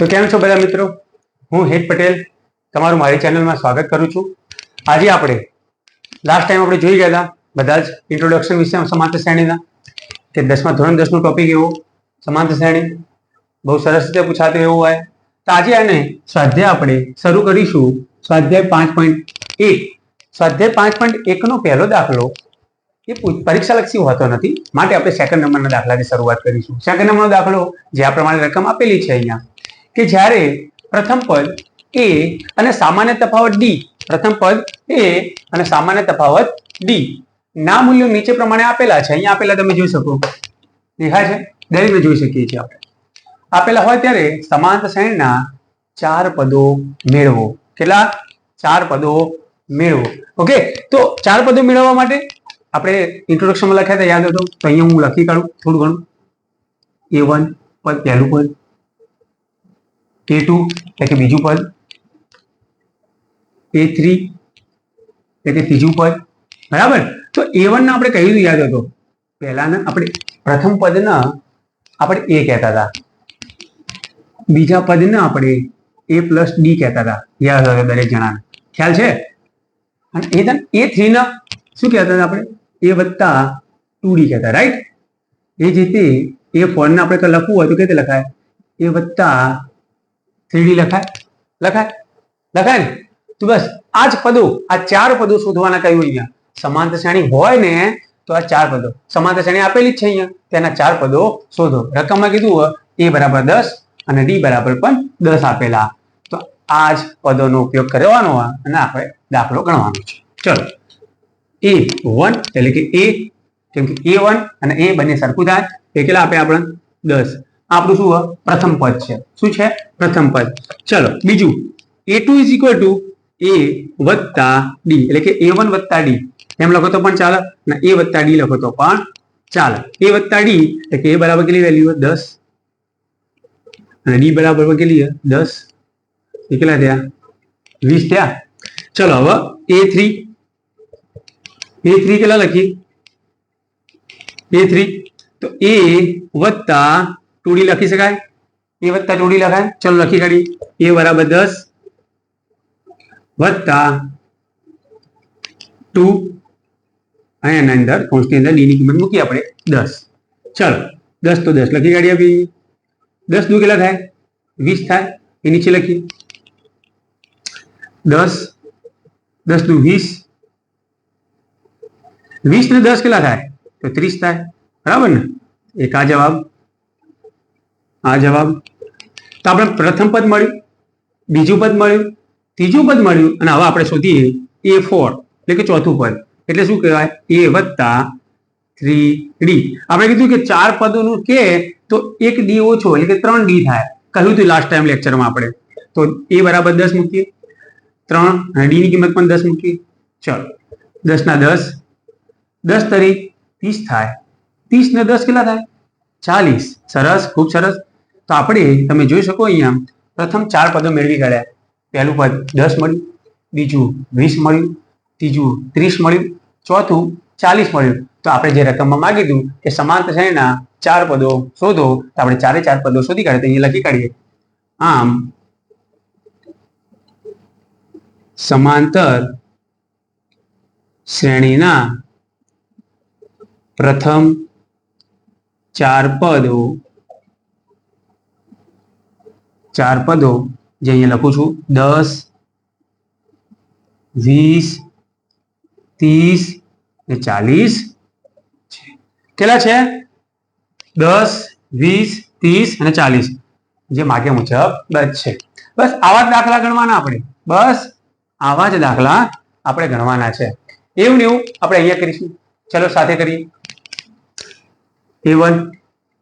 તો કેમ છો બધા મિત્રો? હું હેત પટેલ. તમારું મારી ચેનલમાં સ્વાગત કરું છું. આજે આપણે લાસ્ટ ટાઈમ આપણે જોઈ ગયા હતા બધા જ ઇન્ટ્રોડક્શન વિશે સમાંતર શ્રેણીના. કે દસમા ધોરણ દસનો ટોપિક એવો, સમાંતર શ્રેણી. બહુ સરસ રીતે પૂછાતું એવું હોય. તો આજે આને સ્વાધ્યાય આપણે શરૂ કરીશું. સ્વાધ્યાય પાંચ પોઈન્ટ એક. સ્વાધ્યાય પાંચ પોઈન્ટ એકનો પહેલો દાખલો એ પરીક્ષાલક્ષી હોતો નથી. માટે આપણે સેકન્ડ નંબરના દાખલાની શરૂઆત કરીશું. સેકન્ડ નંબરનો દાખલો જે આ પ્રમાણે રકમ આપેલી છે અહીંયા. કે જ્યારે પ્રથમ પદ એ અને સામાન્ય તફાવત ડી. પ્રથમ પદ એ અને સામાન્ય તફાવત ડી. ના મૂલ્યો નીચે પ્રમાણે આપેલા છે. અહીંયા આપેલા તમે જોઈ શકો. દેખાય છે? દરેકને જોઈ શકીએ છીએ આપણે. આપેલા હોય ત્યારે સમાંત શ્રેણીના ચાર પદો મેળવો. કેટલા? ચાર પદો મેળવો. ઓકે તો ચાર પદો મેળવવા માટે આપણે ઇન્ટ્રોડક્શનમાં લખ્યા હતા, યાદ હતો? તો અહીંયા હું લખી કાઢું થોડું ઘણું. એ વન પદ, પહેલું પદ. એ ટુ એટલે કે બીજું પદ એ થ્રી એટલે કે ત્રીજું પદ બરાબર તો એ વન ના આપણે કહ્યું હતું યાદ હતો પહેલાના આપણે પ્રથમ પદના આપણે એ કહેતા હતા બીજા પદના આપણે એ પ્લસ ડી કહેતા હતા યાદ હતો દરેક જણાને ખ્યાલ છે અને એ then એ થ્રી ના શું કહેતા હતા આપણે એ વત્તા ટુ ડી કહેતા રાઈટ એ જ રીતે એ ફોર ને આપણે કંઈ લખવું હોય તો કેવી રીતે લખાય એ વત્તા થ્રીડી લખાય. લખાય? લખાય ને? તો બસ, આ જ પદો, આ ચાર પદો શોધવાના કહ્યું અહીંયા? સમાંતર શ્રેણી હોય ને, તો આ ચાર પદો. સમાંતર શ્રેણી આપેલી જ છે અહીંયા. તેના ચાર પદો શોધો. રકમમાં કીધું એ બરાબર દસ અને ડી બરાબર પણ દસ આપેલા. તો આ જ પદોનો ઉપયોગ કરવાનો અને આપણે દાખલો ગણવાનો છે. ચલો. એ વન, એટલે કે એ, કેમ કે એ વન અને એ બંને સરખું થાય. એ કેટલા આપે આપણે દસ. આપણું શું હોય? પ્રથમ પદ છે. શું છે? પ્રથમ પદ. ચલો, બીજું. A two is equal to a વત્તા ડી એટલે કે એ વન વત્તા ડી એમ લખો તો પણ ચાલે? અને એ વત્તા ડી લખો તો પણ ચાલે. એ વત્તા ડી એટલે કે એ બરાબર કેટલી વેલ્યુ દસ. અને ડી બરાબર પણ કેટલી છે? દસ. એ કેટલા થયા? વીસ થયા. ચલો, હવે એ થ્રી એ થ્રી કેટલા લખીએ એ થ્રી તો એ વત્તા ટુડી લખી શકાય એ વત્તા ટુડી લખાય ચલો લખી કાઢી એ બરાબર દસ વત્તા ટુ અને એના અંદર કૌંસની અંદર ડી ની કિંમત મૂકી આપણે દસ ચલો દસ તો દસ લખી કાઢીએ આપી દસ દુ કેટલા થાય વીસ થાય એ નીચે લખીએ દસ દસ દુ વીસ વીસ ને દસ કેટલા થાય તો ત્રીસ થાય બરાબર ને એક આ જવાબ આ જવાબ તો આપણે પ્રથમ પદ મળ્યું, બીજું પદ મળ્યું, ત્રીજું પદ મળ્યું, અને હવે આપણે શોધીએ એ ફોર એટલે કે ચોથું પદ. એટલે શું કહેવાય? એ વત્તા થ્રી ડી આપણે કીધું કે ચાર પદોનું કે તો એક ડી ઓછો, એટલે કે ત્રણ ડી થાય. કહ્યું હતું લાસ્ટ ટાઈમ લેક્ચરમાં આપણે. તો એ બરાબર દસ મૂકીએ. ત્રણ, અને ડી ની કિંમત પણ દસ મૂકીએ. ચલો. દસ ના દસ દસ તરીક ત્રીસ થાય. ત્રીસ ને દસ કેટલા થાય? ચાલીસ. સરસ, ખૂબ સરસ. તો આપણે તમે જોઈ શકો અહીંયા, પ્રથમ ચાર પદો મેળવી કાઢ્યા. પહેલું પદ દસ મળ્યું, બીજું વીસ મળ્યું, ત્રીજું ત્રીસ મળ્યું, ચોથું ચાલીસ મળ્યું. તો આપણે જે રકમમાં માગીધું એ સમાંતર શ્રેણીના ચાર પદો શોધો, તો આપણે ચારે ચાર પદો શોધી કાઢીએ, તો અહીંયા લખી કાઢીએ. આમ, સમાંતર શ્રેણીના પ્રથમ ચાર પદો ચાર પદો જે અહીંયા લખું છું. દસ, વીસ, ત્રીસ ને ચાલીસ. કેટલા છે? દસ, વીસ, ત્રીસ અને ચાલીસ. જે માગે મુજબ બસ છે બસ આવા જ દાખલા ગણવાના આપણે. બસ આવા જ દાખલા આપણે ગણવાના છે. એવું ને એવું આપણે અહીંયા કરીશું. ચલો સાથે કરીએ. એ વન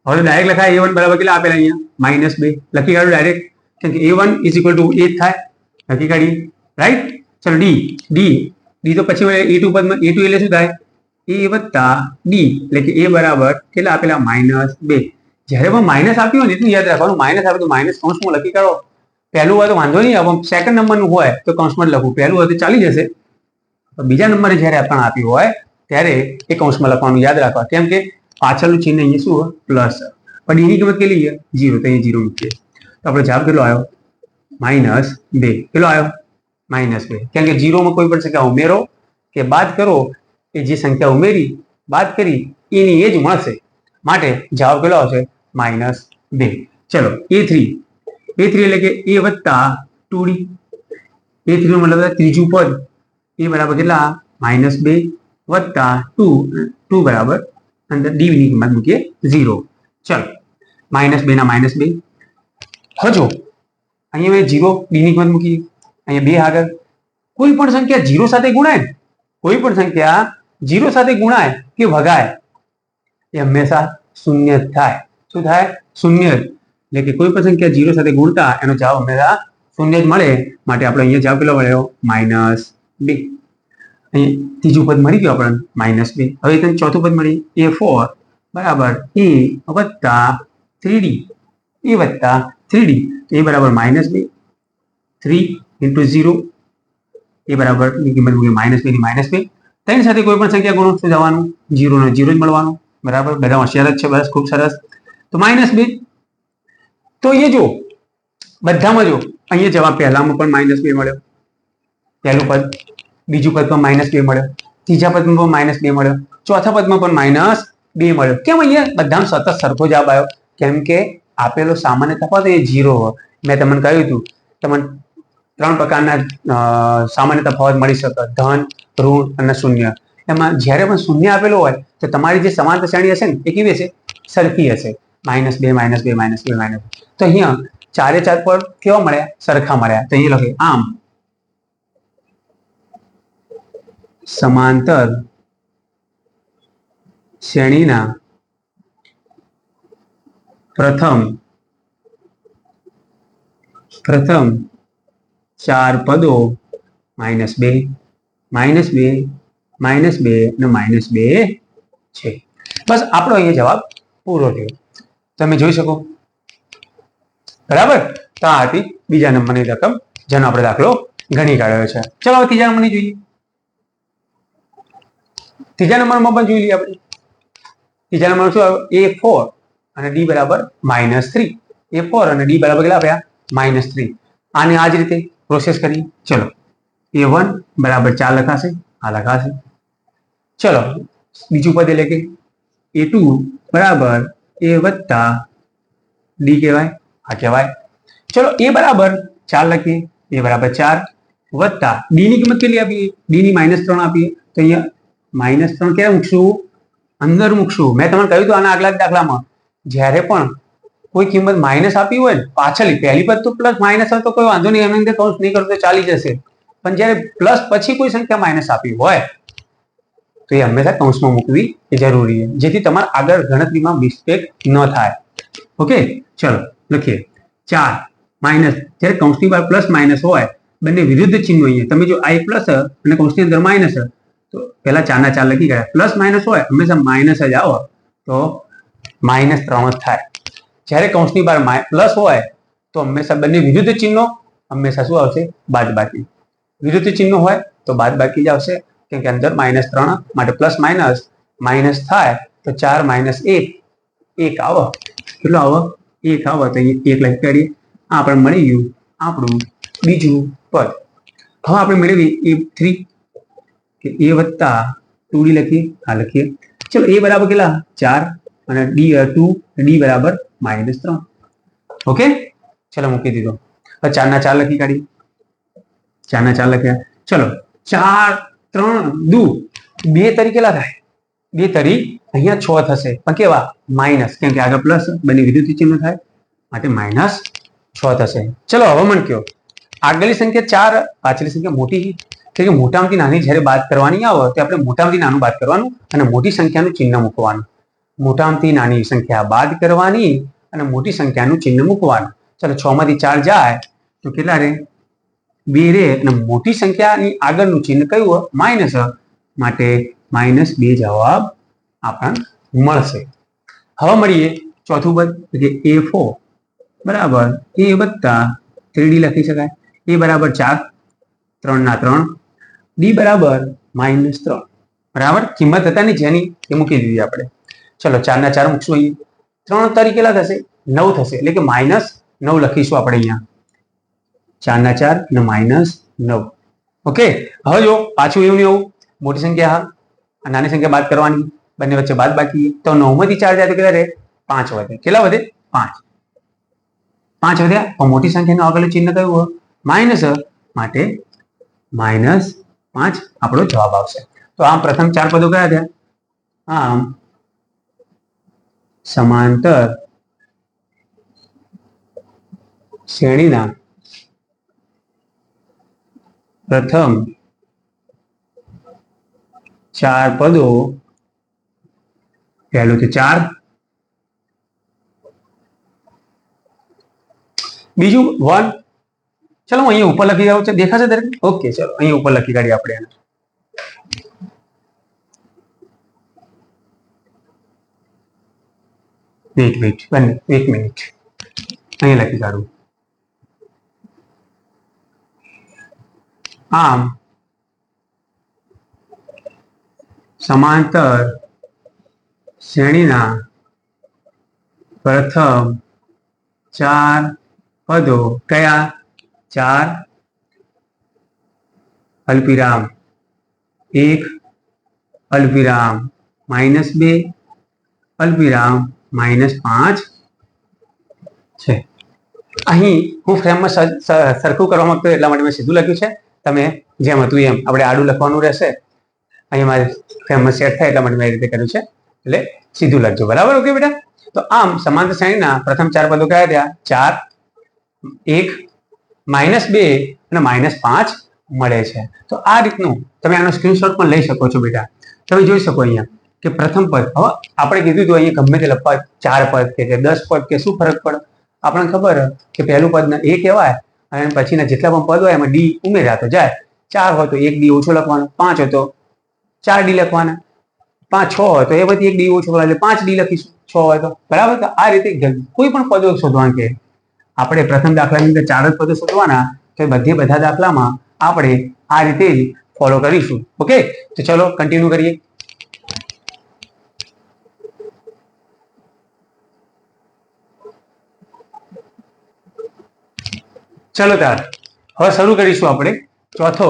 હવે ડાયરેક્ટ લખાય એ વન બરાબર કેટલા આપેલા અહીંયા? માઇનસ બે. લખી કાઢું ડાયરેક્ટ કેમ કે a one is equal to a થાય. લખી કાઢીએ. રાઈટ ચલો ડી ડી ડી તો પછી એ ટુ પદમાં એ ટુ એટલે શું થાય? એ વત્તા ડી એટલે કે એ બરાબર કેટલા આપેલા? માઇનસ બે. જ્યારે પણ માઇનસ આપ્યું હોય ને, એટલું યાદ રાખવાનું. માઇનસ આપે તો માઇનસ કૌંસમાં લખી કાઢો. પહેલું હોય તો વાંધો નહીં. પણ સેકન્ડ નંબરનું હોય તો કૌંસમાં લખવું પહેલું હોય તો ચાલી જશે. બીજા નંબરે જ્યારે આપણને આપ્યું હોય, ત્યારે એ કૌંસમાં લખવાનું યાદ રાખવા કેમ કે પાછળનું ચિહ્ન અહીંયા શું પ્લસ પણ એની કિંમત કેટલી જીરો તો અહીંયા જીરો મૂકીએ. તો આપણો જવાબ કેટલો આવ્યો? માઇનસ બે. કેટલો આવ્યો? માઇનસ બે. કેમ કે જીરોમાં કોઈ પણ સંખ્યા ઉમેરો કે બાદ કરો એ જે સંખ્યા ઉમેરી, બાદ કરી, એની એ જ મળશે. માટે જવાબ કેટલો આવશે? માઇનસ બે. ચલો એ થ્રી એ થ્રી એટલે કે એ વત્તા ટુ ડી એ થ્રી મતલબ ત્રીજું પદ. એ બરાબર કેટલા? માઇનસ બે વત્તા ટુ. ટુ બરાબર અંદર ડી ની કિંમત મૂકીએ ઝીરો ચલો માઇનસ બે ના માઇનસ બે હજો અહીંયા મેં જીરો ડી ની કિંમત મૂકી અહીંયા બે આગળ કોઈ પણ સંખ્યા જીરો સાથે ગુણાય ને, કોઈ પણ સંખ્યા જીરો સાથે ગુણાય કે ભગાય એ હંમેશા શૂન્ય જ થાય શું થાય શૂન્ય જ એટલે કે કોઈ પણ સંખ્યા જીરો સાથે ગુણતા એનો જવાબ હંમેશા શૂન્ય જ મળે માટે આપણે અહીંયા જવાબ કેટલો મળ્યો માઇનસ બે અહીં ત્રીજું પદ મળી ગયું આપણને માઇનસ બે. હવે તને ચોથું પદ મળી એ ફોર બરાબર એ વત્તા થ્રી ડી એ વત્તા થ્રી ડી એ બરાબર માઇનસ બે. થ્રી ઇન્ટુ ઝીરો એ બરાબરની કિંમત મૂકી માઇનસ બે ની માઇનસ બે. તેની સાથે કોઈ પણ સંખ્યા ગુણો શું જવાનું? જીરો નો જીરો જ મળવાનું. બરાબર? બધા હોશિયાર જ છે, બસ, ખૂબ સરસ. તો માઇનસ બે. તો એ જો બધામાં જો અહીંયા જવાબ પહેલામાં પણ માઇનસ બે મળ્યો. પહેલું પદ. બીજું પદ પણ માઇનસ બે મળ્યો. ત્રીજા પદમાં પણ માઇનસ બે મળ્યો. ચોથા પદમાં પણ માઇનસ બે મળ્યો. કેમ અહીંયા બધામાં સતત સરખો જવાબ આવ્યો? કેમ કે આપેલો સામાન્ય તફાવત એ જીરો મેં તમને કહ્યું હતું, તમને ત્રણ પ્રકારના સામાન્ય તફાવત મળી શકે. ધન, ઋણ અને શૂન્ય. એમાં જ્યારે પણ શૂન્ય આપેલો હોય, તો તમારી જે સમાંતર શ્રેણી હશે ને, એ કેવી હશે? સરખી હશે. માઇનસ બે માઇનસ બે માઇનસ બે માઇનસ તો અહીંયા ચારે ચાર પર કેવા મળ્યા? સરખા મળ્યા. તો અહીંયા લખે, આમ. સમાંતર શ્રેણીના પ્રથમ પ્રથમ ચાર પદો માઇનસ બે માઇનસ બે માઇનસ બે અને માઇનસ બે છે. બસ આપણો અહીંયા જવાબ પૂરો થયો. તમે જોઈ શકો. બરાબર? તો આ હતી બીજા નંબરની રકમ, જેનો આપણે દાખલો ગણી કાઢ્યો છે. ચલો ત્રીજા નંબરની જોઈએ. ત્રીજા નંબરમાં પણ જોઈ લઈએ આપણે. ત્રીજા નંબર શું આવ્યો એ ફોર અને ડી બરાબર માઇનસ થ્રી એ ફોર અને ડી બરાબર કેટલા આપ્યા માઇનસ થ્રી આને આ જ રીતે પ્રોસેસ કરીએ. ચલો. એ વન બરાબર ચાર લખાશે. આ લખાશે. ચલો. બીજું પદ એટલે કે એ ટુ બરાબર એ વત્તા ડી કહેવાય. આ કહેવાય. ચલો. એ બરાબર ચાર લખીએ. એ બરાબર ચાર વત્તા ડી કિંમત કેટલી આપીએ? ડી ની માઇનસ ત્રણ આપીએ. તો અહીંયા માઇનસ ત્રણ ક્યારે મૂકશું અંદર મૂકશું મેં તમને કહ્યું હતું આના આગલા જ દાખલામાં. જ્યારે પણ કોઈ કિંમત માઇનસ આપી હોય ને પાછળની પહેલી પદ તો પ્લસ માઇનસ હોય તો કોઈ વાંધો નહીં. એની અંદર કૌંસ નહીં કરો તો ચાલી જશે. પણ જ્યારે પ્લસ પછી કોઈ સંખ્યા માઇનસ આપી હોય, તો એ હંમેશા કૌંસમાં મૂકવી એ જરૂરી છે. જેથી તમારે આગળ ગણતરીમાં મિસ્ટેક ન થાય. ઓકે ચલો, લખીએ. ચાર, માઇનસ. જ્યારે કૌંસની બહાર પ્લસ માઇનસ હોય, બંને વિરુદ્ધ ચિહ્નો અહીંયા. તમે જો આ એક પ્લસ અને કૌંસની અંદર માઇનસ તો પહેલા ચારના ચાર લખી ગયા. પ્લસ માઇનસ હોય, હંમેશા માઇનસ જ આવો. તો માઇનસ ત્રણ જ થાય. જ્યારે કૌંસની બહાર પ્લસ હોય, તો હંમેશા બંને વિરુદ્ધ ચિહ્નો હંમેશા શું આવશે? બાદ બાકી. વિરુદ્ધ ચિહ્નો હોય, તો બાદ બાકી જ આવશે. કેમ કે અંદર માઇનસ ત્રણ, માટે પ્લસ માઇનસ માઇનસ થાય, તો ચાર માઇનસ એક. એક આવો. કેટલો આવો? એક આવો. તો એક લખી કાઢીએ. આ આપણે મળી ગયું આપણું બીજું પદ. હવે આપણે મેળવીએ એ થ્રી કે એ વત્તા ટુ ડી લખીએ, આ લખીએ. ચલો, એ બરાબર કેટલા? ચાર અને ડી ટુ ડી બરાબર માઇનસ ત્રણ. ઓકે? ચલો, મૂકી દીધો. હવે ચારના ચાર લખી કાઢી ચારના ચાર લખ્યા. ચલો, ચાર, ત્રણ, દુ. બે તરી કેટલા થાય? બે તરી અહીંયા છ થશે. પણ કેવા? માઇનસ. કેમ કે આગળ પ્લસ બંને વિરુદ્ધ ચિહ્ન થાય. માટે માઇનસ છ થશે. ચલો હવે મન કયો? આગળની સંખ્યા ચાર, પાછળની સંખ્યા મોટી છે. કે મોટામાંથી નાની જ્યારે બાદ કરવાની આવે, તો આપણે મોટામાંથી નાનું બાદ કરવાનું અને મોટી સંખ્યાનું ચિહ્ન મૂકવાનું. મોટામાંથી નાની સંખ્યા બાદ કરવાની અને મોટી સંખ્યાનું ચિહ્ન મૂકવાનું. ચાલો છ માંથી ચાર જાય, તો કેટલા રે બે રે અને મોટી સંખ્યાની આગળનું ચિહ્ન કયું માઇનસ માટે માઇનસ બે જવાબ આપણને મળશે. હવે મળીએ ચોથું પદ કે એ બરાબર. એ વત્તા થ્રીડી લખી શકાય. એ બરાબર ચાર. ત્રણ ના ત્રણ. ડી બરાબર માઇનસ ત્રણ. બરાબર? કિંમત હતા ને જેની એ મૂકી દીધી આપણે. ચલો ચાર ના ચાર મૂકશું અહીં. ત્રણ તારીખ કેટલા થશે? નવ થશે. એટલે કે માઇનસ નવ લખીશું આપણે અહીંયા. ચારના ચાર અને માઇનસ નવ. ઓકે હવે જો પાછું એવું ને એવું. મોટી સંખ્યા હા. આ નાની સંખ્યા બાદ કરવાની. બંને વચ્ચે બાદ બાકી. તો નવમાંથી ચાર જાય તો કેટલા રહે? પાંચ વધે. કેટલા વધે? પાંચ. પાંચ વધ્યા. પણ મોટી સંખ્યાનું આગળ ચિહ્ન કયું હોય? માઇનસ માટે માઇનસ પાંચ આપણો જવાબ આવશે. તો આમ પ્રથમ ચાર પદો કયા થયા? આમ સમાંતર શ્રેણીના પ્રથમ ચાર પદો પહેલું તો ચાર. બીજું વન. ચલો, હું અહીંયા ઉપર લખી આવું છે. દેખાશે દરેક ઓકે ચલો, અહીંયા ઉપર લખી કાઢીએ આપણે એને. વેઇટ વેઇટ બંને, એક મિનિટ અહીંયા લખી કાઢું. આમ. સમાંતર શ્રેણીના પ્રથમ ચાર પદો કયા? ચાર. અલ્પિરામ એક. અલ્પિરામ માઇનસ બે. અલ્પિરામ માઇનસ પાંચ. છે. અહીં હું ફ્રેમમાં સરખું કરવા માંગતો એટલા માટે મેં સીધું લખ્યું છે. તમે જેમ હતું એમ. આપણે આડું લખવાનું રહેશે. અહીંયા મારે ફ્રેમમાં સેટ થાય એટલા માટે મેં એ રીતે કર્યું છે. એટલે સીધું લખજો. બરાબર? ઓકે બેટા? તો આમ, સમાંતર શ્રેણીના પ્રથમ ચાર પદો કયા થયા? ચાર, એક માઇનસ બે અને માઇનસ પાંચ મળે છે. તો આ રીતનું તમે આનો સ્ક્રીનશોટ પણ લઈ શકો છો બેટા. તમે જોઈ શકો અહીંયા કે પ્રથમ પદ, હવે આપણે કીધું હતું અહીંયા ગમે તે લખવા ચાર પદ કે દસ પદ કે શું ફરક પડે? આપણને ખબર કે પહેલું પદ એ કહેવાય અને પછીના જેટલા પણ પદ હોય એમાં ડી ઉમેર્યા તો જાય. ચાર હોય તો એક ડી ઓછો લખવાનો, પાંચ હોય તો ચાર ડી લખવાના, પાંચ છ હોય તો એ બધી એક ડી ઓછો એટલે પાંચ ડી લખીશું, છ હોય તો. બરાબર? તો આ રીતે કોઈ પણ પદો શોધવાનું કે આપણે પ્રથમ દાખલાની અંદર ચાર જ પદો શોધવાના તો એ બધે બધા દાખલામાં આપણે આ રીતે જ ફોલો કરીશું. ઓકે તો ચલો કન્ટિન્યુ કરીએ. ચલો તાર. હવે શરૂ કરીશું આપણે ચોથો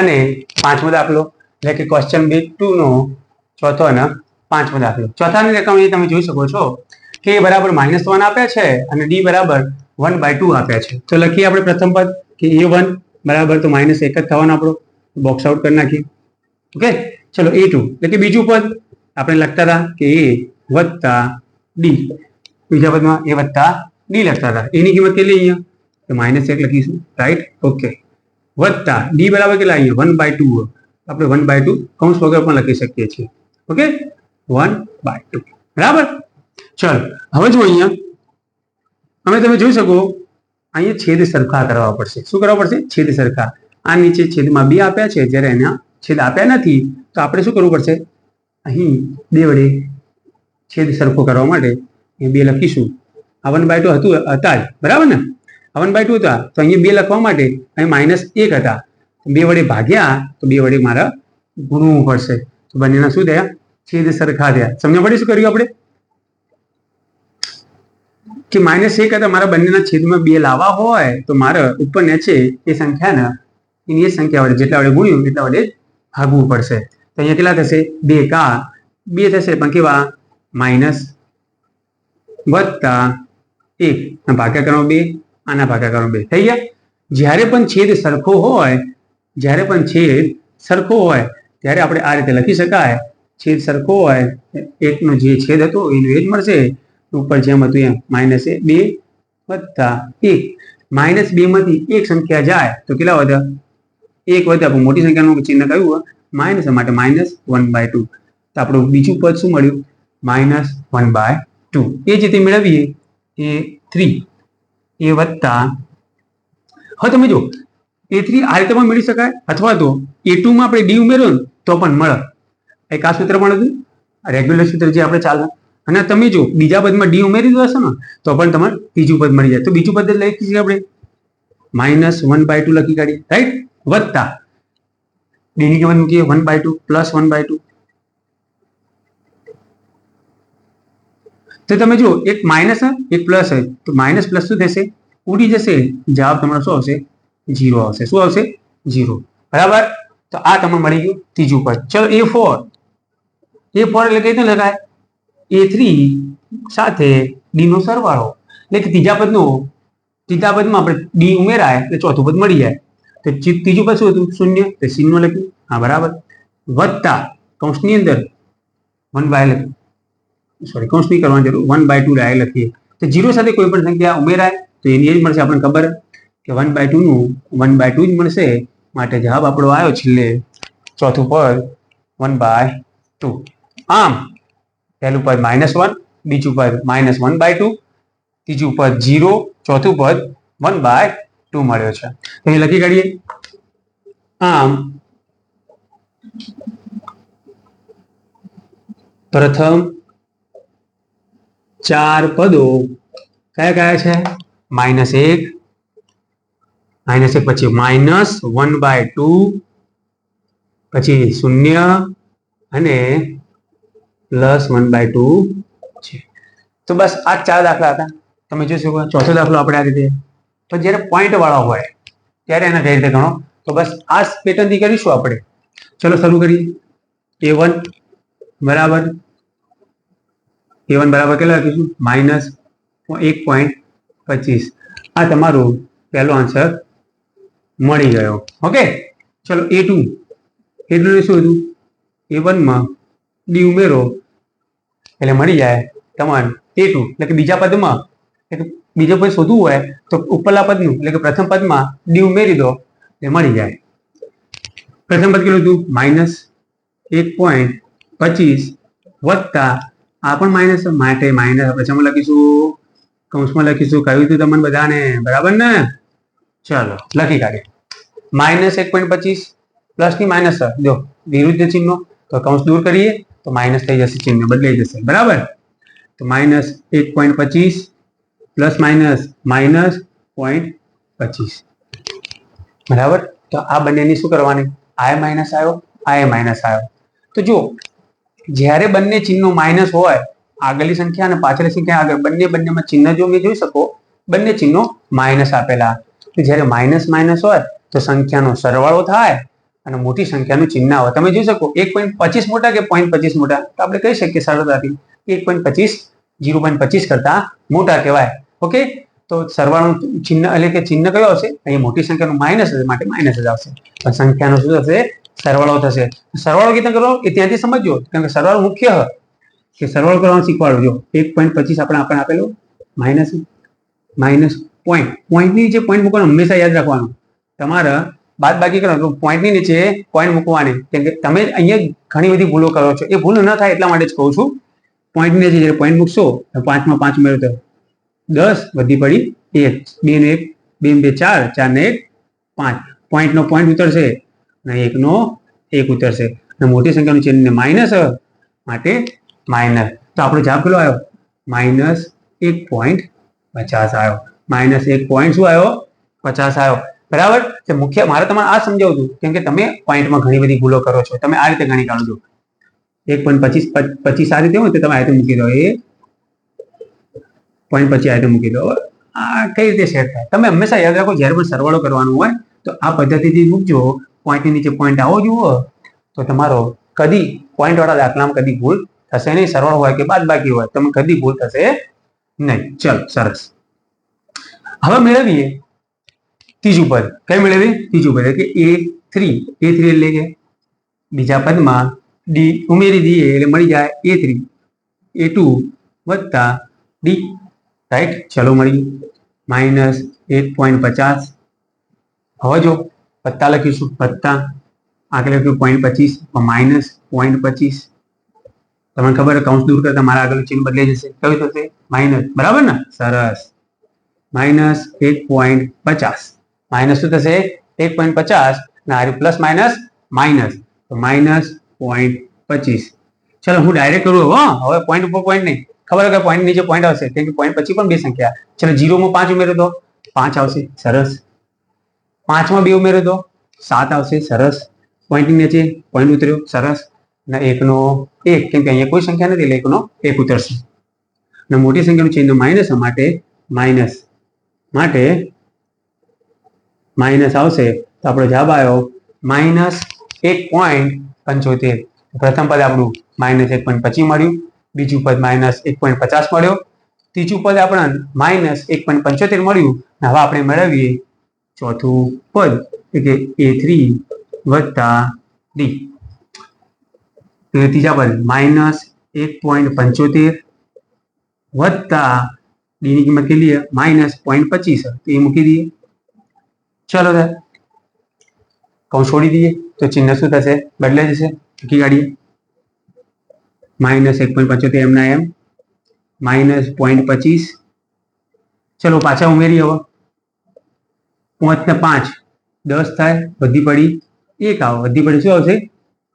અને પાંચમો દાખલો. એટલે કે ક્વેશ્ચન બી ટુ નો ચોથો અને પાંચમો દાખલો. ચોથાની રકમ એ તમે જોઈ શકો છો કે એ બરાબર માઇનસ વન આપ્યા છે અને ડી બરાબર વન બાય ટુ આપ્યા છે. તો લખીએ આપણે પ્રથમ પદ કે એ વન બરાબર તો માઇનસ એક જ થવાનો આપણો. બોક્સ આઉટ કરી નાખીએ. ઓકે ચલો, એ ટુ એટલે કે બીજું પદ આપણે લખતા હતા કે એ વત્તા ડી બીજા પદમાં એ વત્તા ડી લખતા હતા. એની કિંમત કેટલી અહીંયા? તો માઇનસ એક લખીશું. રાઈટ ઓકે વત્તા ડી બરાબર કેટલા અહીંયા? વન બાય ટુ આપણે વન બાય ટુ કૌંસ વગર પણ લખી શકીએ છીએ. ઓકે વન બાય ટુ બરાબર? ચલ, હવે જો અહીંયા હવે તમે જોઈ શકો, અહીંયા છેદ સરખા કરવા પડશે. શું કરવા પડશે? છેદ સરખા. આ નીચે છેદમાં બે આપ્યા છે, જ્યારે એના છેદ આપ્યા નથી, તો આપણે શું કરવું પડશે? અહીં બે વડે છેદ સરખો કરવા માટે એ બે લખીશું. આ બાય ટુ હતું, હતા જ. બરાબર ને? અવન બાય ટુ હતા. તો અહીંયા બે લખવા માટે અહીં માઇનસ એક હતા. બે વડે ભાગ્યા, તો બે વડે મારા ગુણવું પડશે. તો બંનેના શું થયા? છેદ સરખા થયા. સમજણ પડી શું કર્યું આપણે? કે માઇનસ એક હતા મારા બંનેના છેદમાં બે લાવવા હોય, તો મારે ઉપર નીચે એ સંખ્યાના એની એ સંખ્યા વડે જેટલા વડે ગુણ્યું, એટલા વડે ભાગવું પડશે. તો અહીંયા કેટલા થશે? બે કા, બે થશે, પણ કેવા? માઇનસ વત્તા એક. અને ભાગાકારો બે, આના ભાગાકારો બે. થઈ ગયા? જ્યારે પણ છેદ સરખો હોય, જ્યારે પણ છેદ સરખો હોય, ત્યારે આપણે આ રીતે લખી શકાય. છેદ સરખો હોય, એકનો જે છેદ હતો, એનું એ જ મળશે. ઉપર જેમ હતું એમ. માઇનસ બે વત્તા એક. માઇનસ બે માંથી એક સંખ્યા જાય તો કેટલા વધ્યા એક વધ્યા પણ મોટી સંખ્યાનું ચિહ્ન કયું માઇનસ માટે માઇનસ વન બાય ટુ. તો આપણું બીજું પદ શું મળ્યું? Minus one by two. એ જ રીતે મેળવીએ એ થ્રી. એ વત્તા હવે તમે જો એ થ્રી આ રીતે પણ મેળવી શકાય? અથવા તો એ ટુમાં આપણે ડી ઉમેરો ને, તો પણ મળે. એક આ સૂત્ર પણ હતું. રેગ્યુલર સૂત્ર જે આપણે ચાલે. અને તમે જો બીજા પદમાં ડી ઉમેરી દો હશો ને, તો પણ તમારે ત્રીજું પદ મળી જાય. તો બીજું પદ લખી છીએ આપણે. માઇનસ વન બાય ટુ લખી કાઢીએ. રાઈટ વત્તા. ડી ની કિંમત મૂકીએ. One by two plus one by two તો તમે જુઓ, એક માઇનસ એક પ્લસ હોય તો માઇનસ પ્લસ શું થશે? ઉડી જશે. જવાબ તમારો શું આવશે? જીરો આવશે. શું આવશે? જીરો બરાબર? તો આ તમને મળી ગયું ત્રીજું પદ. ચલો એ ફોર એ ફોર એટલે કઈ રીતે લખાય? એ થ્રી સાથે ડી નો સરવાળો. એટલે કે ત્રીજા પદનો, ત્રીજા પદમાં આપણે ડી ઉમેરાય, એટલે ચોથું પદ મળી જાય. તો ત્રીજું પદ શું હતું? શૂન્ય. તો શૂન્ય લખ્યું. હા, બરાબર. વત્તા, કૌંસની અંદર વન બાય લખ્યું સોરી કૌંસ નહીં કરવાની જરૂર. વન બાય ટુ ડાય લખીએ. તો જીરો સાથે કોઈ પણ સંખ્યા ઉમેરાય, તો એની એ જ મળશે આપણને ખબર કે વન બાય ટુ નું વન બાય ટુ જ મળશે. માટે જવાબ આપણો આવ્યો છેલ્લે ચોથું પદ વન બાય ટુ આમ પહેલું પદ માઇનસ વન બીજું પદ માઇનસ વન બાય ટુ ત્રીજું પદ જીરો ચોથું પદ વન બાય ટુ મળ્યો છે. એ લખી કાઢીએ. આમ, પ્રથમ ચાર પદો કયા કયા છે? માઇનસ એક માઇનસ એક પછી માઇનસ વન બાય ટુ પછી શૂન્ય અને પ્લસ વન બાય ટુ છે. તો બસ આ ચાર દાખલા હતા. તમે જોઈ શકો ચોથો દાખલો આપણે આ રીતે. તો જ્યારે પોઈન્ટ વાળો હોય, ત્યારે એને કઈ રીતે ગણો તો બસ આ પેટર્નથી કરીશું આપણે. ચલો શરૂ કરીએ. એ વન બરાબર. એ વન બરાબર કેટલા લખીશું? માઇનસ એક પોઈન્ટ પચીસ. આ તમારું પહેલો આન્સર મળી ગયો. ઓકે? ચલો એ ટુ એ ટુ શું હતું? એ વનમાં ડી ઉમેરો. એટલે મળી જાય તમારે. એ ટુ એટલે કે બીજા પદમાં, એટલે બીજો પદ શોધવું હોય તો ઉપરલા પદનું, એટલે કે પ્રથમ પદમાં ડી ઉમેરી દો એટલે મળી જાય. પ્રથમ પદ કેટલું હતું? માઇનસ એક પોઈન્ટ પચીસ વત્તા, આ પણ માઇનસ માટે માઇનસ, આપણે લખીશું? કૌંસમાં લખીશું કહ્યું હતું તમને બધાને? બરાબર ને? ચાલો, લખી કાઢીએ. માઇનસ એક પોઈન્ટ પચીસ પ્લસની માઇનસ જો વિરુદ્ધ ચિહ્નો, તો કૌંસ દૂર કરીએ. તો માઇનસ થઈ જશે, ચિહ્ન બદલાઈ જશે. બરાબર? તો માઇનસ એક પોઈન્ટ પચીસ પ્લસ માઇનસ માઇનસ પોઈન્ટ પચીસ. બરાબર? તો આ બંનેની શું કરવાની? આય માઇનસ આવ્યો આય માઇનસ આવ્યો. તો જો જ્યારે બંને ચિહ્નો માઇનસ હોય, આગળની સંખ્યા અને પાછળની સંખ્યા આગળ, બંને બંનેમાં ચિહ્ન જો મેં જોઈ શકો, બંને ચિહ્નો માઇનસ આપેલા. જ્યારે માઇનસ માઇનસ હોય, તો સંખ્યાનો સરવાળો થાય અને મોટી સંખ્યાનું ચિહ્ન આવે. તમે જોઈ શકો, એક પોઈન્ટ પચીસ મોટા કે પોઈન્ટ પચીસ મોટા? તો આપણે કહી શકીએ સરળતાથી એક પોઈન્ટ પચીસ, જીરો પોઈન્ટ પચીસ કરતા મોટા કહેવાય. ઓકે? તો સરવાળાનું ચિહ્ન, એટલે કે ચિહ્ન કયો આવશે? અહીંયા મોટી સંખ્યાનું માઇનસ હશે માટે માઇનસ જ આવશે. પણ સંખ્યાનો શું થશે? સરવાળો થશે. સરવાળો રીતે કરો? એ ત્યાંથી સમજો કારણ કે સરવાળો મુખ્ય કે સરવાળો કરવાનું શીખવાડો. એક પોઈન્ટ પચીસ આપણે આપણે આપેલું માઇનસ માઇનસ પોઈન્ટ પોઈન્ટની જે પોઈન્ટ મૂકવાનું હંમેશા યાદ રાખવાનું. તમારે બાદ બાકી કરો તો પોઈન્ટની નીચે પોઈન્ટ મૂકવાની, કેમ કે તમે અહીંયા ઘણી બધી ભૂલો કરો છો. એ ભૂલ ન થાય એટલા માટે જ કહું છું. પોઈન્ટની નીચે જ્યારે પોઈન્ટ મૂકશો પાંચમાં પાંચ મેળવો તો દસ વધી પડી એક, બે ને એક, બે બે ચાર ચાર ને એક, પાંચ. પોઈન્ટનો પોઈન્ટ ઉતરશે અને એકનો એક ઉતરશે. અને મોટી સંખ્યાનું ચિહ્ન માઇનસ માટે માઇનસ તો આપણો જવાબ કેટલો આવ્યો? માઇનસ એક પોઈન્ટ પચાસ આવ્યો. માઇનસ એક પોઈન્ટ શું આવ્યો? પચાસ આવ્યો. બરાબર? તે મુખ્ય મારે તમારે આ સમજાવું છું. કેમ કે તમે પોઈન્ટમાં ઘણી બધી ભૂલો કરો છો. તમે આ રીતે ગણી કાઢો એક પોઈન્ટ પચીસ પચીસ આ રીતે હોય તો તમે આ રીતે મૂકી દો. એ પોઈન્ટ પછી આ રીતે મૂકી દો. આ કઈ રીતે સેટ થાય? તમે હંમેશા યાદ રાખો, જ્યારે પણ સરવાળો કરવાનો હોય, તો આ પદ્ધતિથી મૂકજો. પોઈન્ટની નીચે પોઈન્ટ આવો જુઓ. તો તમારો કદી પોઈન્ટ વાળા દાખલામાં કદી ભૂલ થશે નહીં. સરવાળો હોય કે બાદ બાકી હોય તમે કદી ભૂલ થશે નહીં. ચલો, સરસ. હવે મેળવીએ. ત્રીજું પદ કઈ મેળવીએ ત્રીજું પદ એટલે કે એ થ્રી એ થ્રી એટલે કે બીજા પદમાં ડી ઉમેરી દઈએ એટલે મળી જાય એ થ્રી એ ટુ વત્તા ડી રાઈટ ચલો મળી માઇનસ એક પોઈન્ટ પચાસ. હવે જો વત્તા લખીશું વત્તા આગળ લખ્યું પોઈન્ટ પચીસ માઇનસ પોઈન્ટ પચીસ. તમને ખબર કૌંસ દૂર કરતા મારા આગળ ચિહ્ન બદલાઈ જશે. કયું થશે? માઇનસ બરાબર ને? સરસ. માઇનસ એક પોઈન્ટ પચાસ. માઇનસ શું થશે? એક પોઈન્ટ પચાસ ને આ plus minus minus. Minus point પચીસ. ચલો, હું ડાયરેક્ટ કરું હા. હવે પોઈન્ટ ઉપર પોઈન્ટ નહીં. ખબર કે પોઈન્ટ નીચે પોઈન્ટ આવશે. કેમ કે પોઈન્ટ પછી પણ બે સંખ્યા. ચલો જીરોમાં પાંચ ઉમેરો તો પાંચ આવશે. સરસ. પાંચમાં બે ઉમેરો તો સાત આવશે. સરસ. પોઈન્ટની નીચે પોઈન્ટ ઉતર્યો. સરસ. અને એકનો એક. કેમ કે અહીંયા કોઈ સંખ્યા નથી, એટલે એકનો એક ઉતરશે. અને મોટી સંખ્યાનું ચિહ્ન માઇનસ માટે માઇનસ. માટે માઇનસ આવશે તો આપણો જવાબ આવ્યો માઇનસ એક પોઈન્ટ પંચોતેર. પ્રથમ પદ આપણું માઇનસ એક પોઈન્ટ પચીસ મળ્યું. બીજું પદ માઇનસ એક પોઈન્ટ પચાસ મળ્યો. ત્રીજું પદ આપણને માઇનસ એક પોઈન્ટ પંચોતેર મળ્યું. અને હવે આપણે મેળવીએ ચોથું પદ એટલે એ થ્રી વત્તા ડી. ત્રીજા પદ, માઇનસ એક પોઈન્ટ પંચોતેર વત્તા ડીની કિંમત કેટલી માઇનસ પોઈન્ટ પચીસ. તો એ મૂકી દઈએ. ચલો ત્યારે કૌંસ છોડી દઈએ તો ચિહ્ન શું થશે બદલાઈ જશે મૂકી કાઢીએ માઇનસ એક પોઈન્ટ પંચોતેર એમના એમ માઇનસ પોઈન્ટ પચીસ ચલો પાછા ઉમેરીએ હવે પાંચ ને પાંચ દસ થાય વધી પડી એક આવો વધી પડી શું આવશે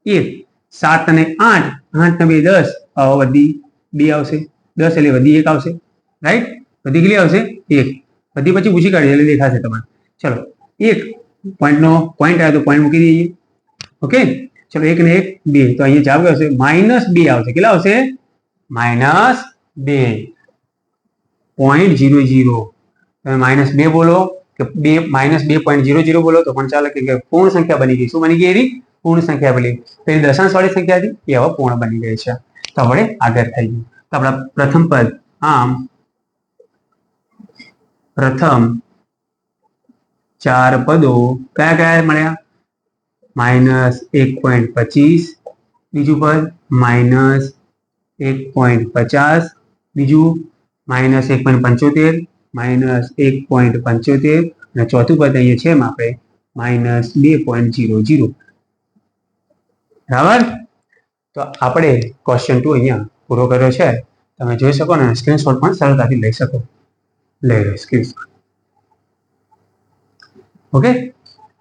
એક સાત અને આઠ આઠ ને બે દસ આવો વધી બે આવશે દસ એટલે વધી એક આવશે રાઈટ વધી કેટલી આવશે એક વધી પછી પૂછી કાઢીએ એટલે દેખાશે તમારે ચલો એક પોઈન્ટનો પોઈન્ટ આવ્યો તો પોઈન્ટ મૂકી દઈએ ઓકે ચલો એક ને એક બે તો અહીંયા જવાબ આવશે માઇનસ બે આવશે કેટલા આવશે માઇનસ બે પોઈન્ટ જીરો જીરો તમે માઇનસ બે બોલો કે બે માઇનસ બે પોઈન્ટ જીરો જીરો બોલો તો પણ ચાલે કે પૂર્ણ સંખ્યા બની ગઈ શું બની ગઈ એની પૂર્ણ સંખ્યા બની પેલી દશાંશ વાળી સંખ્યા હતી એ હવે પૂર્ણ બની ગઈ છે તો આપણે આગળ થઈ ગયું તો આપણા પ્રથમ પદ આમ પ્રથમ ચાર પદો કયા કયા મળ્યા? માઇનસ એક પોઈન્ટ પચીસ, બીજું પદ માઇનસ એક પોઈન્ટ પચાસ, બીજું માઇનસ એક પોઈન્ટ પંચોતેર, માઇનસ એક પોઈન્ટ પંચોતેર, અને ચોથું પદ અહીંયા છે એમ આપણે માઇનસ બે પોઈન્ટ જીરો જીરો. બરાબર? તો આપણે ક્વેશ્ચન ટુ અહીંયા પૂરો કર્યો છે. તમે જોઈ શકો ને સ્ક્રીનશોટ પણ સરળતાથી લઈ શકો. લઈ લો સ્ક્રીનશોટ ઓકે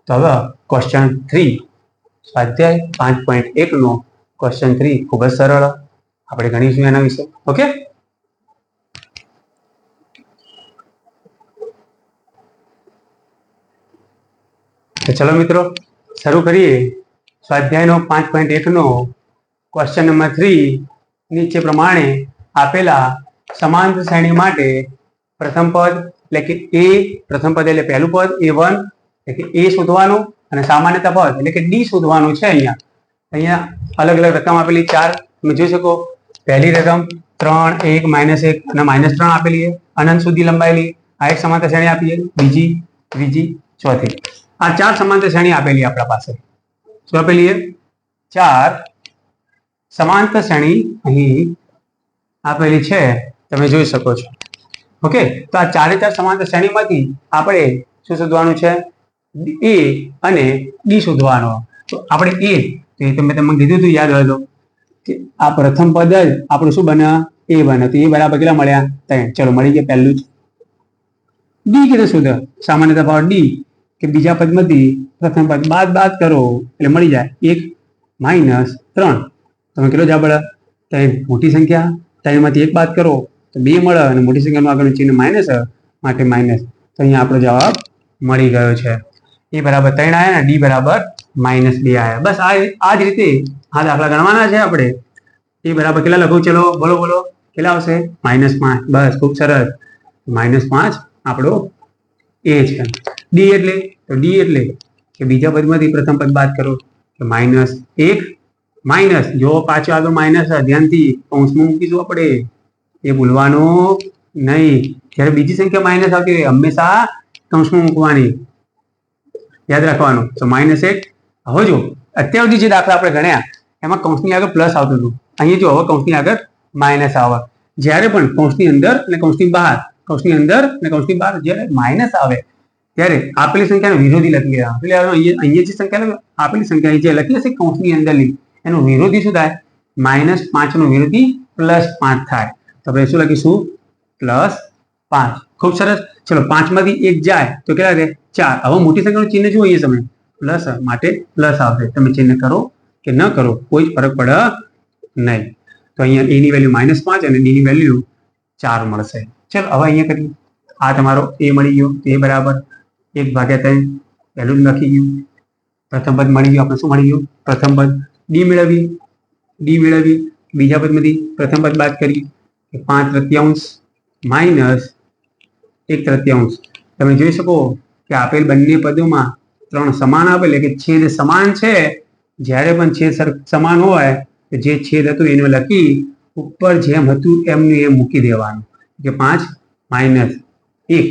તો હવે ક્વેશ્ચન થ્રી સ્વાધ્યાય પાંચ પોઈન્ટ એકનો ક્વેશ્ચન થ્રી ખૂબ જ સરળ. આપણે ગણીશું એના વિશે. ઓકે ચલો મિત્રો, શરૂ કરીએ. સ્વાધ્યાયનો પાંચ પોઈન્ટ એકનો ક્વેશ્ચન નંબર થ્રી નીચે પ્રમાણે આપેલા સમાંતર શ્રેણી માટે પ્રથમ પદ એટલે કે એ પ્રથમ પદ એટલે પહેલું પદ એ વન એટલે કે એ શોધવાનું અને સામાન્યતા તફાવત એટલે કે ડી શોધવાનું છે અહીંયા. અહીંયા અલગ અલગ રકમ આપેલી ચાર. તમે જોઈ શકો, પહેલી રકમ ત્રણ, એક, માઇનસ એક અને માઇનસ ત્રણ આપેલી છે. અનંત સુધી લંબાયેલી. આ એક સમાંતર શ્રેણી આપી છે. બીજી, ત્રીજી, ચોથી. આ ચાર સમાંતર શ્રેણી આપેલી આપણા પાસે. શું આપેલી છે? ચાર સમાંતર શ્રેણી અહીં આપેલી છે. તમે જોઈ શકો છો. ઓકે? તો આ ચારે ચાર સમાંતર શ્રેણીમાંથી આપણે શું શોધવાનું છે? એ અને ડી શોધવાનો. તો આપણે એ તમે તમને કીધું હતું યાદ હોય તો, કે આ પ્રથમ પદ જ આપણું શું બને એ બને તો એ બરાબર કેટલા મળ્યા? ત્રણ. ચલો, મળી ગયા પહેલું જ. ડી કીધું શોધ સામાન્ય તફાવત ડી, કે બીજા પદમાંથી પ્રથમ પદ. બાદ બાદ કરો, એટલે મળી જાય. એક માઇનસ ત્રણ. તમે કેટલો જવાબ મળે ત્રણ. મોટી સંખ્યા. ત્રણમાંથી એક બાદ કરો, તો બે મળે. અને મોટી સંખ્યાનું આગળનું ચિહ્ન માઇનસ માટે માઇનસ તો અહીંયા આપણો જવાબ મળી ગયો છે. એ બરાબર ત્રણ આવ્યા ને, ડી બરાબર માઇનસ બે આવ્યા બસ આ આ જ રીતે આ દાખલા ગણવાના છે આપણે. એ બરાબર કેટલા લખું ચલો બોલો બોલો. કેટલા આવશે? માઇનસ પાંચ. બસ, ખૂબ સરસ. માઇનસ પાંચ આપણો એ છે. ડી એટલે, તો ડી એટલે કે બીજા પદમાંથી પ્રથમ પદ બાદ કરો. કે માઇનસ એક માઇનસ જો પાછો આગળ માઇનસ ધ્યાનથી કૌંસમાં મૂકીશું આપણે એ ભૂલવાનું નહીં. જ્યારે બીજી સંખ્યા માઇનસ આવતી હોય, હંમેશા કૌંસમાં મૂકવાની. યાદ રાખવાનું. તો માઇનસ એટ હવે જો અત્યાર સુધી જે દાખલા આપણે ગણ્યા, એમાં કૌંસની આગળ પ્લસ આવતું હતું. અહીંયા જો હવે કૌંસની આગળ માઇનસ આવે. જ્યારે પણ કૌંસની અંદર અને કૌંસની બહાર, કૌંસની અંદર અને કૌંસની બહાર જ્યારે માઇનસ આવે, ત્યારે આપેલી સંખ્યાનો વિરોધી લખી લેવાનો એટલે અહીંયા અહીંયા જે સંખ્યા આપેલી સંખ્યા જે લખી હશે, કૌંસની અંદરની એનું વિરોધી શું થાય? માઇનસ પાંચનો વિરોધી પ્લસ પાંચ થાય. તો આપણે શું લખીશું? પ્લસ પાંચ. ખૂબ સરસ. ચલો, પાંચમાંથી એક જાય તો કેટલા રહે? ચાર. હવે મોટી સંખ્યાનું ચિહ્ન શું અહીંયા તમે પ્લસ માટે પ્લસ આવશે. તમે ચિહ્ન કરો કે ન કરો, કોઈ જ ફરક પડે નહીં. તો અહીંયા એની વેલ્યુ માઇનસ પાંચ અને ડીની વેલ્યુ ચાર મળશે. ચલો, હવે અહીંયા કરીએ. આ તમારો એ મળી ગયો. એ બરાબર એક ભાગ્યા ત્રણ. પહેલું લખી ગયું. પ્રથમ પદ મળી ગયું. આપણે શું મળી ગયું? પ્રથમ પદ ડી મેળવી. ડી મેળવી. બીજા પદમાંથી પ્રથમ પદ બાદ કરી. પાંચ તૃતીયાંશ માઇનસ એક તૃતીયાંશ. તમે જોઈ શકો કે આપેલ બંને પદોમાં ત્રણ સમાન આપેલ કે છેદ સમાન છે. જ્યારે પણ છેદ સમાન હોય, તો જે છેદ હતું એને લખી ઉપર જેમ હતું એમનું એમ મૂકી દેવાનું. કે પાંચ માઇનસ એક.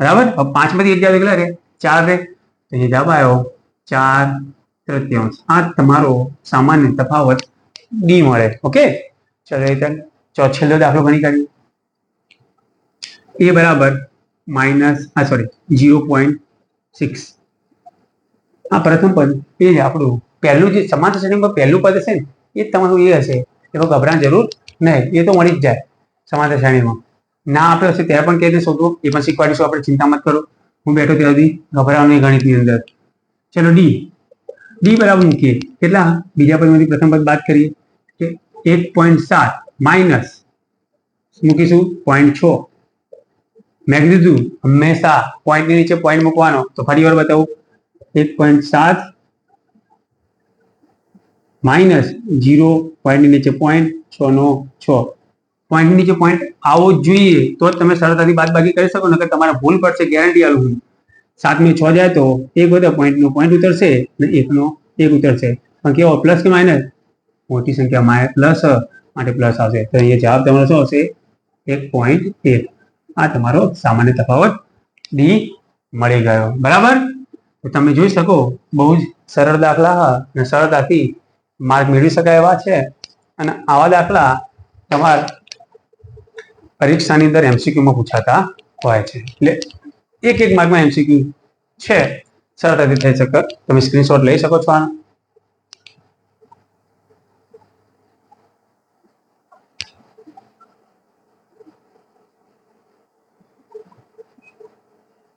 બરાબર? પાંચમાંથી એક જાય કેટલા રે, ચાર રે, તો અહીં જવાબ આવ્યો ચાર તૃતીયાંશ. આ તમારો સામાન્ય તફાવત ડી મળે. ઓકે? ચલો એ ચો છેલ્લો દાખલો ગણી કાઢીએ. એ બરાબર માઇનસ આ સોરી ઝીરો પોઈન્ટ સિક્સ આ પ્રથમ પદ એ જ આપણું. પહેલું જે સમાંતર શ્રેણીમાં પહેલું પદ હશે ને, એ તમારું એ હશે. એમાં ગભરાણ જરૂર નહીં. એ તો મળી જ જાય સમાંતર શ્રેણીમાં. ના આપ્યો હશે ત્યારે પણ કહીને શોધો એ પણ શીખવાડીશું આપણે, ચિંતા મત કરો. હું બેઠો ત્યાં સુધી ગભરાવાનું નહીં ગણિતની અંદર. ચલો ડી ડી બરાબર મૂકીએ. કેટલા? બીજા પદમાંથી પ્રથમ પદ બાદ કરીએ. કે એક પોઈન્ટ સાત માઇનસ મૂકીશું પોઈન્ટ છ. મેં કીધું હંમેશા પોઈન્ટની નીચે પોઈન્ટ મૂકવાનો. તો ફરી વાર બતાવું. એક પોઈન્ટ સાત માઇનસ જીરો પોઈન્ટની નીચે પોઈન્ટ છ નો છ. પોઈન્ટની નીચે પોઈન્ટ આવો જ જોઈએ. તો જ તમે સરળતાથી બાદબાકી કરી શકો, નકર તમારે ભૂલ પડશે ગેરંટી આલું હું. સાતમી છ જાય તો એક વધે પોઈન્ટનો પોઈન્ટ ઉતરશે અને એકનો એક ઉતરશે. પણ કેવો પ્લસ કે માઇનસ મોટી સંખ્યામાં પ્લસ માટે પ્લસ આવશે. તો અહીંયા જવાબ તમારો શું આવશે? એક પોઈન્ટ એક. આ તમારો સામાન્ય તફાવત ડી મળી ગયો. બરાબર? તમે જોઈ શકો, બહુ જ સરળ દાખલા અને સરળતાથી માર્ક મેળવી શકાય એવા છે. અને આવા દાખલા તમારા પરીક્ષાની અંદર એમસીક્યુમાં પૂછાતા હોય છે. એટલે એક એક માર્કમાં એમસીક્યુ છે. સરળતાથી થઈ શકે. તમે સ્ક્રીનશોટ લઈ શકો છો આનો.